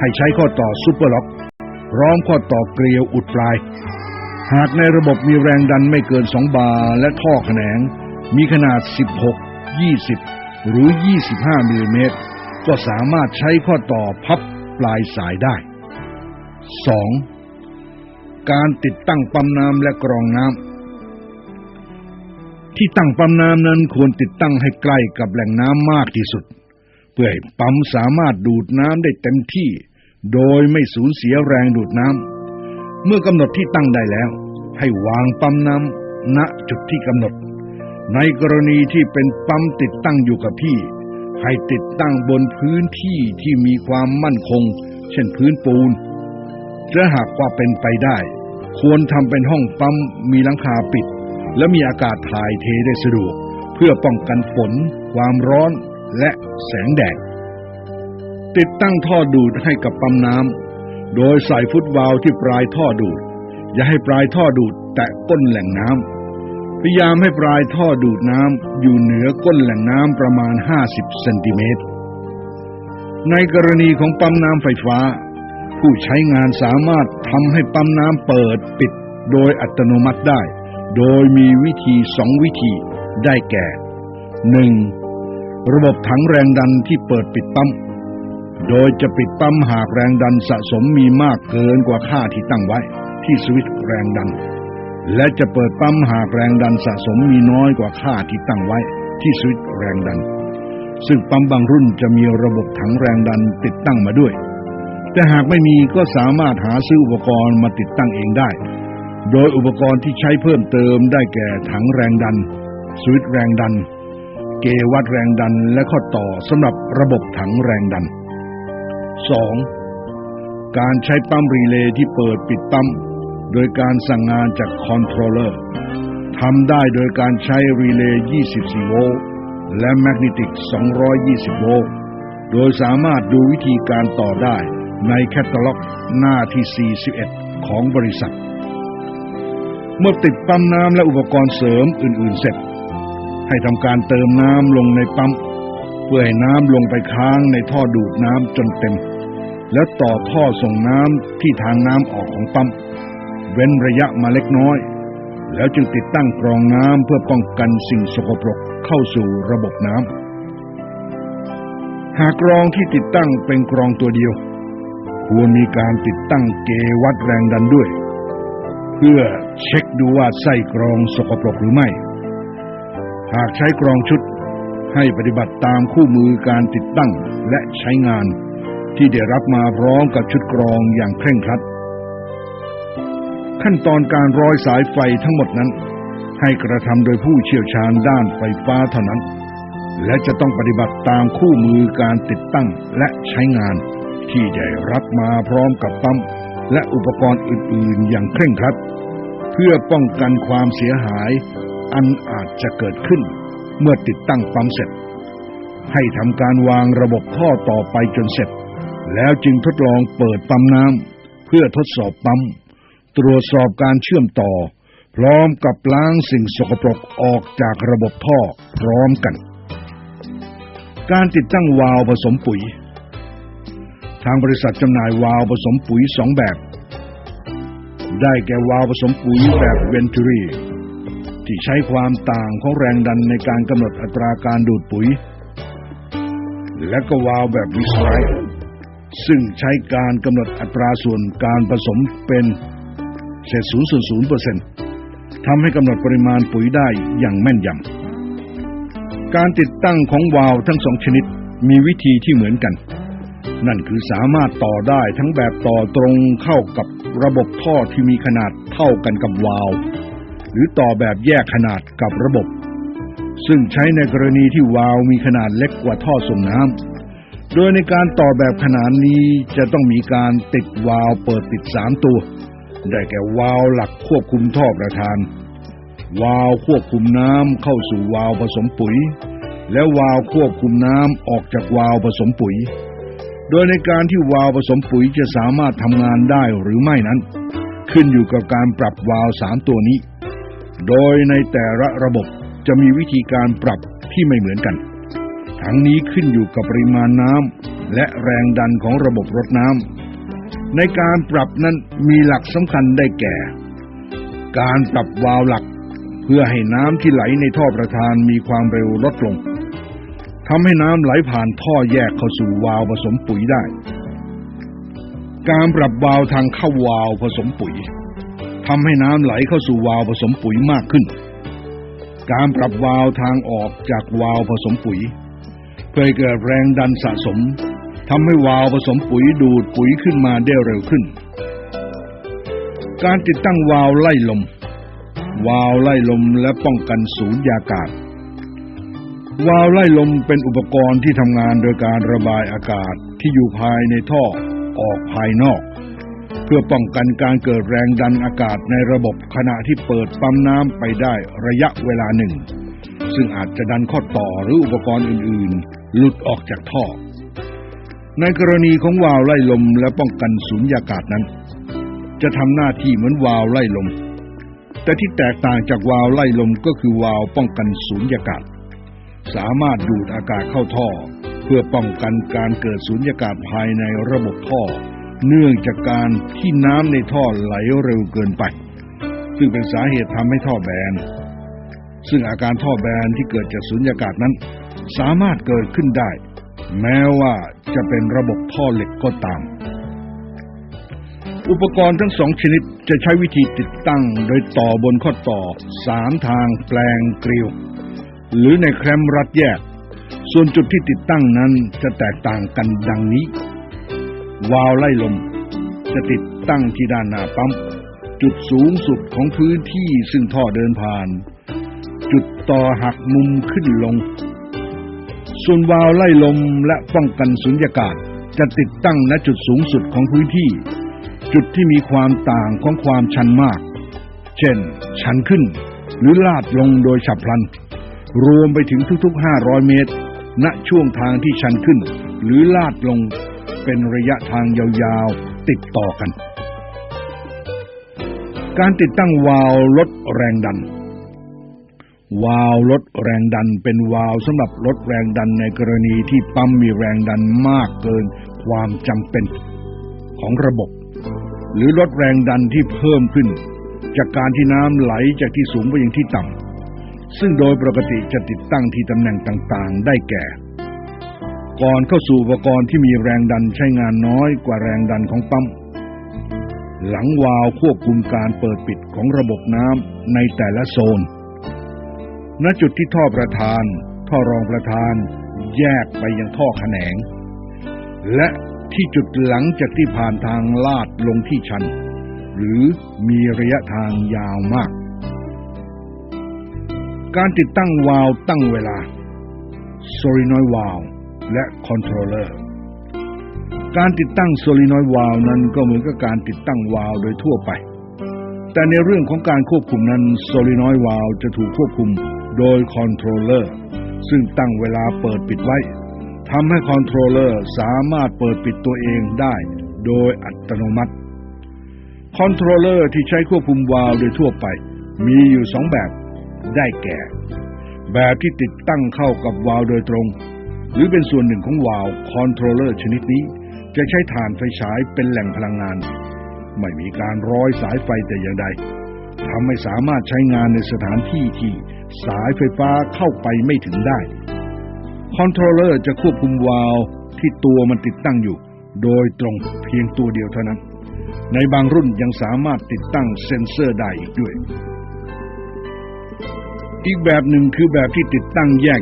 ให้ใช้ข้อต่อซุปเปอร์ล็อกพร้อมข้อต่อเกลียวอุดปลาย หากในระบบมีแรงดันไม่เกิน 2 บาร์และท่อแขนง มีขนาด 16 20 หรือ 25มิลลิเมตรก็สามารถใช้ข้อต่อพับปลายสายได้ 2. การติดตั้งปั๊มน้ำและกรองน้ำที่ตั้งปั๊มน้ำนั้นควรติดตั้งให้ใกล้กับแหล่งน้ำมากที่สุด เพื่อให้ปั๊มสามารถดูดน้ำได้เต็มที่ โดยไม่สูญเสียแรงดูดน้ำ เมื่อกำหนดที่ตั้งได้แล้ว ให้วางปั๊มน้ำณจุดที่กำหนด ในกรณีที่เป็นปั๊มติดตั้งอยู่กับที่ ให้ติดตั้งบนพื้นที่ที่มีความมั่นคง เช่นพื้นปูนและหากว่าเป็นไปได้ ควรทำเป็นห้องปั๊มมีหลังคาปิด และมีอากาศถ่ายเทได้สะดวก เพื่อป้องกันฝน ความร้อนและแสงแดด ติดตั้งท่อดูดให้กับปั๊มน้ำโดยใส่ฟุตวาลที่ปลายท่อดูด อย่าให้ปลายท่อดูดแตะก้นแหล่งน้ำพยายามให้ปลายท่อดูดน้ำอยู่เหนือก้นแหล่งน้ำประมาณ 50เซนติเมตรในกรณีของปั๊มน้ำไฟฟ้า ผู้ใช้งานสามารถทำให้ปั๊มน้ำเปิดปิดโดยอัตโนมัติได้ โดยมีวิธีสองวิธีได้แก่ 1. ระบบถังแรงดันที่เปิดปิดปั๊ม โดยจะปิดปั๊มหากแรงดันสะสมมีมากเกินกว่าค่าที่ตั้งไว้ ที่สวิตช์แรงดัน และจะเปิดปั๊มหากแรงดันสะสมมีน้อยกว่าค่าที่ตั้งไว้ ที่สวิตช์แรงดัน ซึ่งปั๊มบางรุ่นจะมีระบบถังแรงดันติดตั้งมาด้วย แต่หากไม่มีก็สามารถหาซื้ออุปกรณ์มาติดตั้งเองได้ โดยอุปกรณ์ที่ใช้เพิ่มเติมได้แก่ถังแรงดัน สวิตช์แรงดัน เกวัดแรงดันและข้อต่อสำหรับระบบถังแรงดัน 2. การใช้ปั๊มรีเลย์ที่เปิดปิดปั๊ม โดยการสั่งงานจากคอนโทรลเลอร์ทำได้โดยการใช้รีเลย์ 24 โวลต์และแมกเนติก 220 โวลต์โดยสามารถดูวิธีการต่อได้ในแคตตาล็อกหน้าที่ 41 ของบริษัท เมื่อติดปั๊มน้ำและอุปกรณ์เสริมอื่น ๆ เสร็จ ให้ทำการเติมน้ำลงในปั๊ม เพื่อให้น้ำลงไปค้างในท่อดูดน้ำจนเต็ม แล้วต่อท่อส่งน้ำที่ทางน้ำออกของปั๊ม เว้นระยะมาเล็กน้อย แล้วจึงติดตั้งกรองน้ำเพื่อป้องกันสิ่งสกปรกเข้าสู่ระบบน้ำ หากกรองที่ติดตั้งเป็นกรองตัวเดียว ควรมีการติดตั้งเกวัดแรงดันด้วย เพื่อเช็คดูว่าไส้กรองสกปรกหรือไม่ หากใช้กรองชุดให้ปฏิบัติตามคู่มือการติดตั้งและใช้งาน ที่ได้รับมาพร้อมกับชุดกรองอย่างเคร่งครัด ขั้นตอนการร้อยสายไฟทั้งหมดนั้น ให้กระทำโดยผู้เชี่ยวชาญด้านไฟฟ้าเท่านั้น และจะต้องปฏิบัติตามคู่มือการติดตั้งและใช้งาน ที่ได้รับมาพร้อมกับปั๊มและอุปกรณ์อื่น ๆ อย่างเคร่งครัด เพื่อป้องกันความเสียหายอันอาจจะเกิดขึ้น เมื่อติดตั้งปั๊มเสร็จ ให้ทำการวางระบบท่อต่อไปจนเสร็จ แล้วจึงทดลองเปิดปั๊มน้ำเพื่อทดสอบปั๊ม ตรวจสอบการเชื่อมต่อ พร้อมกับล้างสิ่งสกปรกออกจากระบบท่อพร้อมกัน การติดตั้งวาล์วผสมปุ๋ย ทางบริษัทจำหน่ายวาล์วผสมปุ๋ยสองแบบ ได้แก่วาล์วผสมปุ๋ยแบบเวนทูรีที่ใช้ความต่างของแรงดันในการกำหนดอัตราการดูดปุ๋ย และก็วาล์วแบบวิสไร ซึ่งใช้การกำหนดอัตราส่วนการผสมเป็นเศษศูนย์ส่วนศูนย์เปอร์เซ็นต์ทำให้กำหนดปริมาณปุ๋ยได้อย่างแม่นยำ การติดตั้งของวาล์วทั้งสองชนิดมีวิธีที่เหมือนกัน นั่นคือสามารถต่อได้ทั้งแบบต่อตรงเข้ากับระบบท่อที่มีขนาดเท่ากันกับวาล์วหรือต่อแบบแยกขนาดกับระบบ ซึ่งใช้ในกรณีที่วาล์วมีขนาดเล็กกว่าท่อส่งน้ำ โดยในการต่อแบบขนาดนี้จะต้องมีการติดวาล์วเปิดปิดสามตัว ได้แก่วาล์วหลักควบคุมท่อประธาน วาล์วควบคุมน้ำเข้าสู่วาล์วผสมปุ๋ย และวาล์วควบคุมน้ำออกจากวาล์วผสมปุ๋ย โดยในการที่วาล์วผสมปุ๋ยจะสามารถทำงานได้หรือไม่นั้น ขึ้นอยู่กับการปรับวาล์วสามตัวนี้ โดยในแต่ละระบบจะมีวิธีการปรับที่ไม่เหมือนกัน ทั้งนี้ขึ้นอยู่กับปริมาณน้ำและแรงดันของระบบรดน้ำในการปรับนั้นมีหลักสำคัญได้แก่ การปรับวาล์วหลัก เพื่อให้น้ำที่ไหลในท่อประธานมีความเร็วลดลงทำให้น้ำไหลผ่านท่อแยกเข้าสู่วาล์วผสมปุ๋ยได้ การปรับวาล์วทางเข้าวาล์วผสมปุ๋ยทำให้น้ำไหลเข้าสู่วาล์วผสมปุ๋ยมากขึ้น การปรับวาล์วทางออกจากวาล์วผสมปุ๋ย เพื่อเกิดแรงดันสะสมทำให้วาล์วผสมปุ๋ยดูดปุ๋ยขึ้นมาได้เร็วขึ้น การติดตั้งวาล์วไล่ลม วาล์วไล่ลมและป้องกันสูญญากาศ วาล์วไล่ลมเป็นอุปกรณ์ที่ทำงานโดยการระบายอากาศที่อยู่ภายในท่อออกภายนอก เพื่อป้องกันการเกิดแรงดันอากาศในระบบขณะที่เปิดปั๊มน้ำไปได้ระยะเวลาหนึ่ง ซึ่งอาจจะดันข้อต่อหรืออุปกรณ์อื่นๆ หลุดออกจากท่อ ในกรณีของวาล์วไล่ลมและป้องกันสูญญากาศนั้น จะทำหน้าที่เหมือนวาล์วไล่ลม แต่ที่แตกต่างจากวาล์วไล่ลมก็คือวาล์วป้องกันสูญญากาศ สามารถดูดอากาศเข้าท่อ เพื่อป้องกันการเกิดสูญญากาศภายในระบบท่อ เนื่องจากการที่น้ำในท่อไหลเร็วเกินไป ซึ่งเป็นสาเหตุทำให้ท่อแบนซึ่งอาการท่อแบนที่เกิดจากสูญญากาศนั้น สามารถเกิดขึ้นได้ แม้ว่าจะเป็นระบบท่อเหล็กก็ตาม อุปกรณ์ทั้งสองชนิดจะใช้วิธีติดตั้งโดยต่อบนข้อต่อสามทางแปลงกริวหรือในแคมรัดแยก ส่วนจุดที่ติดตั้งนั้นจะแตกต่างกันดังนี้ วาล์วไล่ลม จะติดตั้งที่ด้านหน้าปั๊มจุดสูงสุดของพื้นที่ซึ่งท่อเดินผ่าน จุดต่อหักมุมขึ้นลง ส่วนวาล์วไล่ลมและป้องกันสุญญากาศจะติดตั้งณจุดสูงสุดของพื้นที่ จุดที่มีความต่างของความชันมาก เช่น ชันขึ้น หรือลาดลงโดยฉับพลัน รวมไปถึงทุกๆ 500 เมตร ณช่วงทางที่ชันขึ้น หรือลาดลงเป็นระยะทางยาวๆ ติดต่อกัน การติดตั้งวาล์วลดแรงดัน วาล์วลดแรงดันเป็นวาล์วสำหรับลดแรงดันในกรณีที่ปั๊มมีแรงดันมากเกินความจำเป็นของระบบ หรือลดแรงดันที่เพิ่มขึ้น จากการที่น้ำไหลจากที่สูงไปยังที่ต่ำซึ่งโดยปกติจะติดตั้งที่ตำแหน่งต่างๆ ได้แก่ ก่อนเข้าสู่อุปกรณ์ที่มีแรงดันใช้งานน้อยกว่าแรงดันของปั๊มหลังวาล์วควบคุมการเปิดปิดของระบบน้ำในแต่ละโซน ณจุดที่ท่อประธาน ท่อรองประธาน แยกไปยังท่อแขนง และที่จุดหลังจากที่ผ่านทางลาดลงที่ชัน หรือมีระยะทางยาวมาก การติดตั้งวาล์วตั้งเวลา solenoid valve และ controller การติดตั้ง solenoid valve นั้นก็เหมือนกับการติดตั้งวาล์วโดยทั่วไปแต่ในเรื่องของการควบคุมนั้น solenoid valve จะถูกควบคุม โดย controller ซึ่งตั้งเวลาเปิดปิดไว้ทำให้ controller สามารถเปิดปิดตัวเองได้โดยอัตโนมัติ คอนโทรลเลอร์ที่ใช้ควบคุมวาล์วโดยทั่วไป มีอยู่สองแบบได้แก่ แบบที่ติดตั้งเข้ากับวาล์วโดยตรง หรือเป็นส่วนหนึ่งของวาล์วคอนโทรลเลอร์ชนิดนี้ จะใช้ถ่านไฟฉายเป็นแหล่งพลังงาน ไม่มีการร้อยสายไฟแต่อย่างใด ทำให้สามารถใช้งานในสถานที่ที่สายไฟฟ้าเข้าไปไม่ถึงได้ คอนโทรลเลอร์จะควบคุมวาล์วที่ตัวมันติดตั้งอยู่ โดยตรงเพียงตัวเดียวเท่านั้น ในบางรุ่นยังสามารถติดตั้งเซ็นเซอร์ได้อีกด้วย อีกแบบหนึ่งคือแบบที่ติดตั้งแยก